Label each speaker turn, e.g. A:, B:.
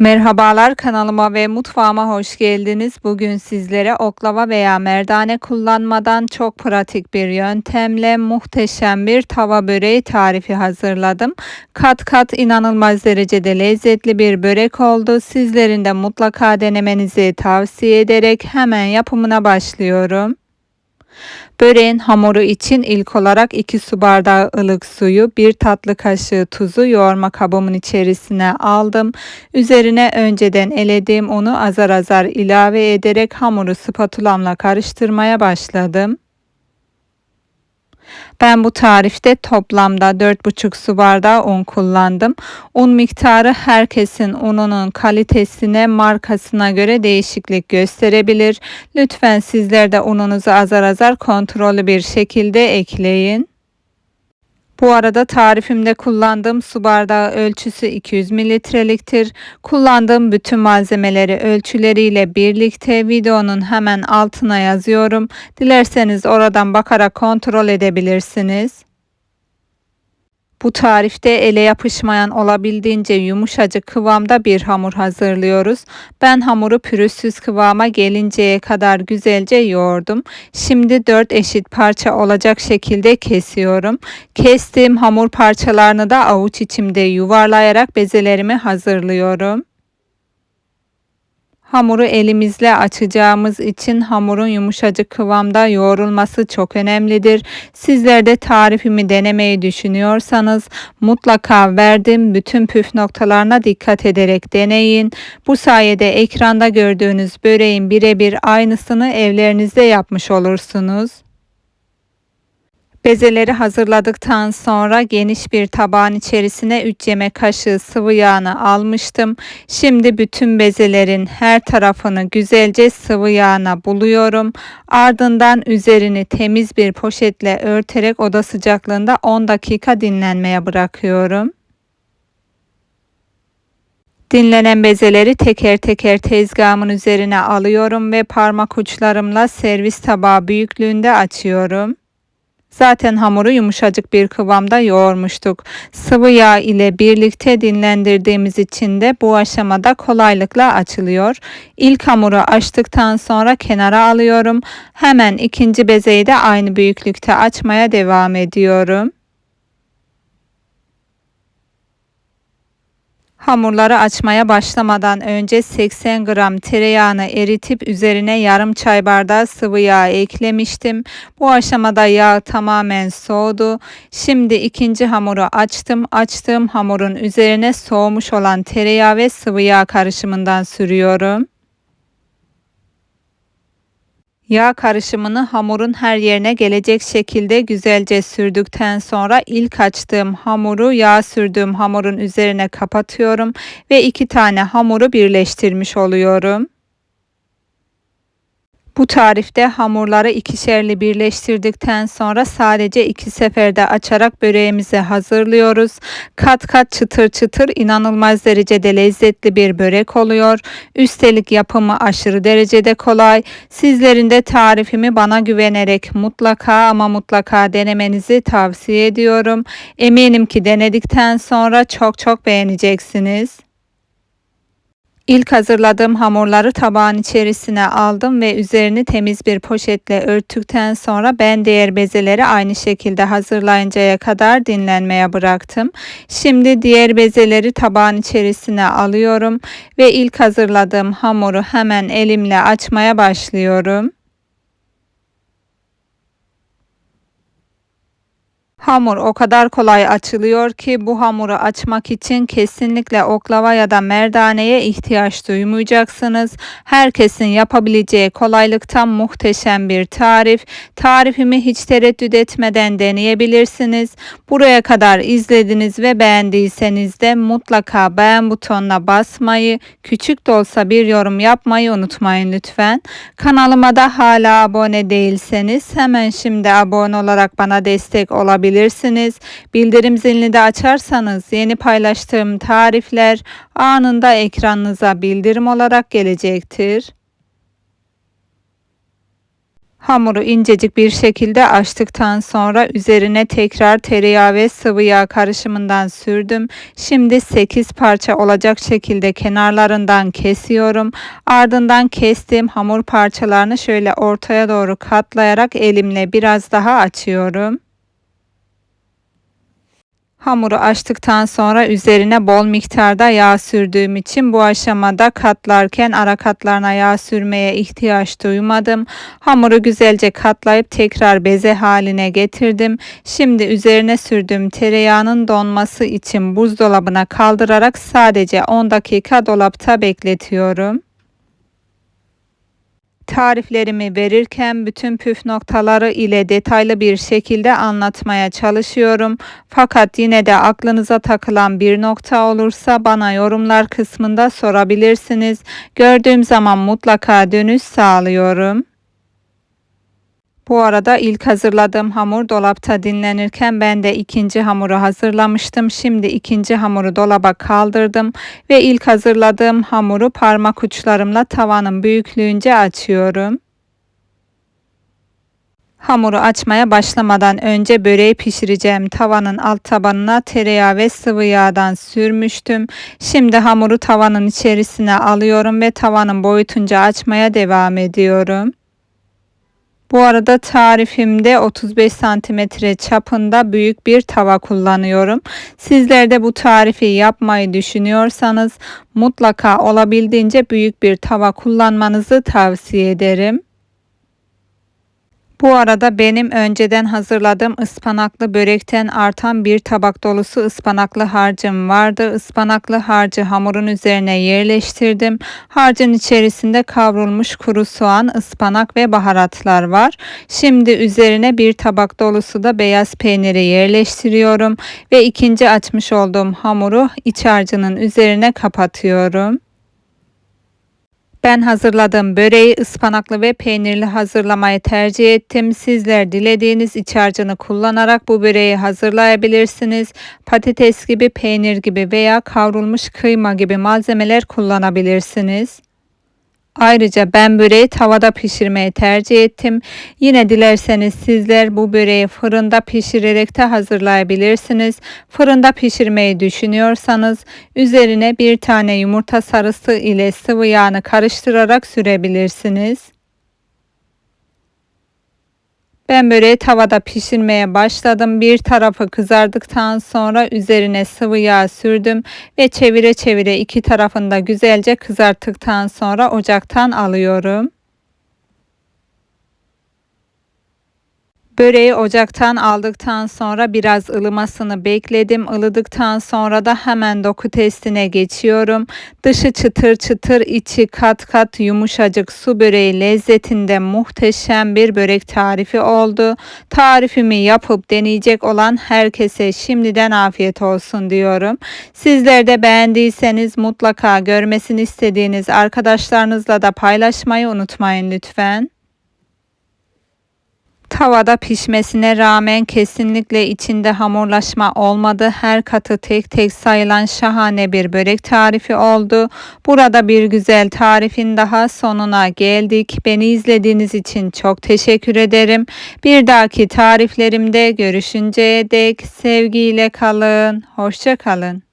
A: Merhabalar kanalıma ve mutfağıma hoş geldiniz. Bugün sizlere oklava veya merdane kullanmadan çok pratik bir yöntemle muhteşem bir tava böreği tarifi hazırladım. Kat kat inanılmaz derecede lezzetli bir börek oldu. Sizlerin de mutlaka denemenizi tavsiye ederek hemen yapımına başlıyorum. Böreğin hamuru için ilk olarak 2 su bardağı ılık suyu, 1 tatlı kaşığı tuzu yoğurma kabımın içerisine aldım. Üzerine önceden elediğim unu azar azar ilave ederek hamuru spatulamla karıştırmaya başladım. Ben bu tarifte toplamda 4,5 su bardağı un kullandım. Un miktarı herkesin ununun kalitesine, markasına göre değişiklik gösterebilir. Lütfen sizler de ununuzu azar azar kontrollü bir şekilde ekleyin. Bu arada tarifimde kullandığım su bardağı ölçüsü 200 mililitreliktir. Kullandığım bütün malzemeleri ölçüleriyle birlikte videonun hemen altına yazıyorum. Dilerseniz oradan bakarak kontrol edebilirsiniz. Bu tarifte ele yapışmayan olabildiğince yumuşacık kıvamda bir hamur hazırlıyoruz. Ben hamuru pürüzsüz kıvama gelinceye kadar güzelce yoğurdum. Şimdi 4 eşit parça olacak şekilde kesiyorum. Kestiğim hamur parçalarını da avuç içimde yuvarlayarak bezelerimi hazırlıyorum. Hamuru elimizle açacağımız için hamurun yumuşacık kıvamda yoğrulması çok önemlidir. Sizler de tarifimi denemeyi düşünüyorsanız mutlaka verdiğim bütün püf noktalarına dikkat ederek deneyin. Bu sayede ekranda gördüğünüz böreğin birebir aynısını evlerinizde yapmış olursunuz. Bezeleri hazırladıktan sonra geniş bir tabağın içerisine 3 yemek kaşığı sıvı yağını almıştım. Şimdi bütün bezelerin her tarafını güzelce sıvı yağına buluyorum. Ardından üzerini temiz bir poşetle örterek oda sıcaklığında 10 dakika dinlenmeye bırakıyorum. Dinlenen bezeleri teker teker tezgahımın üzerine alıyorum ve parmak uçlarımla servis tabağı büyüklüğünde açıyorum. Zaten hamuru yumuşacık bir kıvamda yoğurmuştuk. Sıvı yağ ile birlikte dinlendirdiğimiz için de bu aşamada kolaylıkla açılıyor. İlk hamuru açtıktan sonra kenara alıyorum. Hemen ikinci bezeyi de aynı büyüklükte açmaya devam ediyorum. Hamurları açmaya başlamadan önce 80 gram tereyağını eritip üzerine yarım çay bardağı sıvı yağ eklemiştim. Bu aşamada yağ tamamen soğudu. Şimdi ikinci hamuru açtım. Açtığım hamurun üzerine soğumuş olan tereyağı ve sıvı yağ karışımından sürüyorum. Yağ karışımını hamurun her yerine gelecek şekilde güzelce sürdükten sonra ilk açtığım hamuru yağ sürdüğüm hamurun üzerine kapatıyorum ve iki tane hamuru birleştirmiş oluyorum. Bu tarifte hamurları ikişerli birleştirdikten sonra sadece iki seferde açarak böreğimizi hazırlıyoruz. Kat kat çıtır çıtır inanılmaz derecede lezzetli bir börek oluyor. Üstelik yapımı aşırı derecede kolay. Sizlerin de tarifimi bana güvenerek mutlaka ama mutlaka denemenizi tavsiye ediyorum. Eminim ki denedikten sonra çok çok beğeneceksiniz. İlk hazırladığım hamurları tabağın içerisine aldım ve üzerini temiz bir poşetle örttükten sonra ben diğer bezeleri aynı şekilde hazırlayıncaya kadar dinlenmeye bıraktım. Şimdi diğer bezeleri tabağın içerisine alıyorum ve ilk hazırladığım hamuru hemen elimle açmaya başlıyorum. Hamur o kadar kolay açılıyor ki bu hamuru açmak için kesinlikle oklava ya da merdaneye ihtiyaç duymayacaksınız. Herkesin yapabileceği kolaylıktan muhteşem bir tarif. Tarifimi hiç tereddüt etmeden deneyebilirsiniz. Buraya kadar izlediniz ve beğendiyseniz de mutlaka beğen butonuna basmayı, küçük de olsa bir yorum yapmayı unutmayın lütfen. Kanalıma da hala abone değilseniz hemen şimdi abone olarak bana destek olabilirsiniz olabilirsiniz. Bildirim zilini de açarsanız yeni paylaştığım tarifler anında ekranınıza bildirim olarak gelecektir. Hamuru incecik bir şekilde açtıktan sonra üzerine tekrar tereyağı ve sıvı yağ karışımından sürdüm. Şimdi 8 parça olacak şekilde kenarlarından kesiyorum. Ardından kestiğim hamur parçalarını şöyle ortaya doğru katlayarak elimle biraz daha açıyorum. Hamuru açtıktan sonra üzerine bol miktarda yağ sürdüğüm için bu aşamada katlarken ara katlarına yağ sürmeye ihtiyaç duymadım. Hamuru güzelce katlayıp tekrar beze haline getirdim. Şimdi üzerine sürdüğüm tereyağının donması için buzdolabına kaldırarak sadece 10 dakika dolapta bekletiyorum. Tariflerimi verirken bütün püf noktaları ile detaylı bir şekilde anlatmaya çalışıyorum. Fakat yine de aklınıza takılan bir nokta olursa bana yorumlar kısmında sorabilirsiniz. Gördüğüm zaman mutlaka dönüş sağlıyorum. Bu arada ilk hazırladığım hamur dolapta dinlenirken ben de ikinci hamuru hazırlamıştım. Şimdi ikinci hamuru dolaba kaldırdım ve ilk hazırladığım hamuru parmak uçlarımla tavanın büyüklüğünce açıyorum. Hamuru açmaya başlamadan önce böreği pişireceğim tavanın alt tabanına tereyağı ve sıvı yağdan sürmüştüm. Şimdi hamuru tavanın içerisine alıyorum ve tavanın boyutunca açmaya devam ediyorum. Bu arada tarifimde 35 santimetre çapında büyük bir tava kullanıyorum. Sizler de bu tarifi yapmayı düşünüyorsanız mutlaka olabildiğince büyük bir tava kullanmanızı tavsiye ederim. Bu arada benim önceden hazırladığım ıspanaklı börekten artan bir tabak dolusu ıspanaklı harcım vardı. Ispanaklı harcı hamurun üzerine yerleştirdim. Harcın içerisinde kavrulmuş kuru soğan, ıspanak ve baharatlar var. Şimdi üzerine bir tabak dolusu da beyaz peyniri yerleştiriyorum ve ikinci açmış olduğum hamuru iç harcının üzerine kapatıyorum. Ben hazırladığım böreği ıspanaklı ve peynirli hazırlamayı tercih ettim. Sizler dilediğiniz iç harcını kullanarak bu böreği hazırlayabilirsiniz. Patates gibi, peynir gibi veya kavrulmuş kıyma gibi malzemeler kullanabilirsiniz. Ayrıca ben böreği tavada pişirmeyi tercih ettim. Yine dilerseniz sizler bu böreği fırında pişirerek de hazırlayabilirsiniz. Fırında pişirmeyi düşünüyorsanız üzerine bir tane yumurta sarısı ile sıvı yağını karıştırarak sürebilirsiniz. Ben böreği tavada pişirmeye başladım. Bir tarafı kızardıktan sonra üzerine sıvı yağ sürdüm ve çevire çevire iki tarafında güzelce kızarttıktan sonra ocaktan alıyorum. Böreği ocaktan aldıktan sonra biraz ılımasını bekledim. Ilıdıktan sonra da hemen doku testine geçiyorum. Dışı çıtır çıtır, içi kat kat yumuşacık su böreği lezzetinde muhteşem bir börek tarifi oldu. Tarifimi yapıp deneyecek olan herkese şimdiden afiyet olsun diyorum. Sizler de beğendiyseniz mutlaka görmesini istediğiniz arkadaşlarınızla da paylaşmayı unutmayın lütfen. Tavada pişmesine rağmen kesinlikle içinde hamurlaşma olmadı. Her katı tek tek sayılan şahane bir börek tarifi oldu. Burada bir güzel tarifin daha sonuna geldik. Beni izlediğiniz için çok teşekkür ederim. Bir dahaki tariflerimde görüşünceye dek sevgiyle kalın. Hoşça kalın.